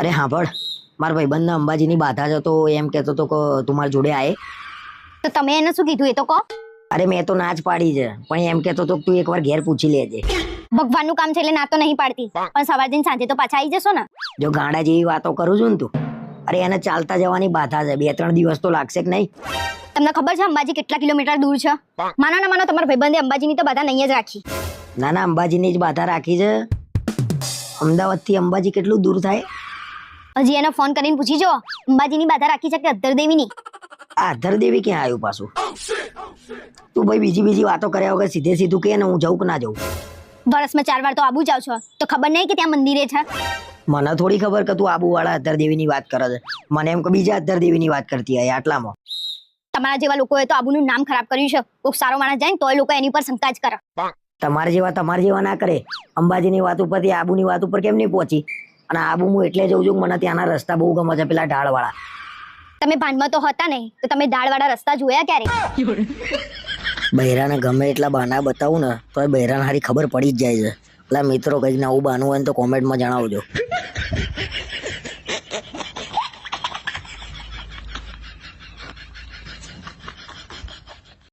અરે હાંભળ મારા ભાઈબંધને અંબાજીની બાધા જતો એમ કહેતો હતો કે તું મારા જોડે આય. તો તમે એને શું કીધું એ તો કહો અરે મેં તો ના જ પાડી છે પણ એમ કહેતો હતો તું એકવાર ઘેર પૂછી લેજે. ભગવાનનું કામ છે એટલે ના તો નહીં પાડતી પણ સવાર જઈને સાંજે તો પાછા આવી જશો ને? જો ગાંડા જેવી વાતો કરું છું ને તું અરે એને ચાલતા જવાની બાધા છે બે ત્રણ દિવસ તો લાગશે કે નહીં? તમને ખબર છે અંબાજી કેટલા કિલોમીટર દૂર છે? માનો ના માનો તમારા ભાઈબંધે અંબાજીની તો બાધા નહીં જ રાખી. ના ના અંબાજીની જ બાધા રાખી છે. અમદાવાદથી અંબાજી કેટલું દૂર થાય? હજી એને ફોન કરીને પૂછી જો અંબાજીની બાધા રાખી છે કે અધર દેવીની આ અધરદેવી ક્યાં આવ્યું પાછું? તું ભાઈ બીજી બીજી વાતો કર્યા વગર સીધે સીધું કે ને હું જઉં કે ના જઉં? વર્ષમાં ચાર વાર તો આબુ જાવ છો. તો ખબર નહીં કે ત્યાં મંદિરે છે? મને થોડી ખબર કે તું આબુવાળા ની વાત કરે છે. મને એમ કે બીજા અધરદેવીની વાત કરતી હોય આટલામાં. તમારા જેવા લોકોએ તો આબુનું નામ ખરાબ કર્યું છે. કોઈક સારો માણસ જાય ને એ લોકો એની પર શંકા જ કરે. તમારા જેવા તમારા જેવા ના કરે. અંબાજીની વાત ઉપરથી આબુની વાત ઉપર કેમ નહીં પહોંચી? અને આબુ હું એટલે જઉં છું મને ત્યાંના રસ્તા બહુ ગમે છે પેલા ઢાળવાળા. તમે ભાનમાં તો હતા નહીં તો તમે ઢાળવાળા રસ્તા જોયા ક્યારે? બૈરાને ગમે એટલા બહાના બતાવું ને તો એ બૈરાને હારી ખબર પડી જ જાય છે. પેલા મિત્રો કંઈક નવું બાનું હોય ને તો કોમેન્ટમાં જણાવજો.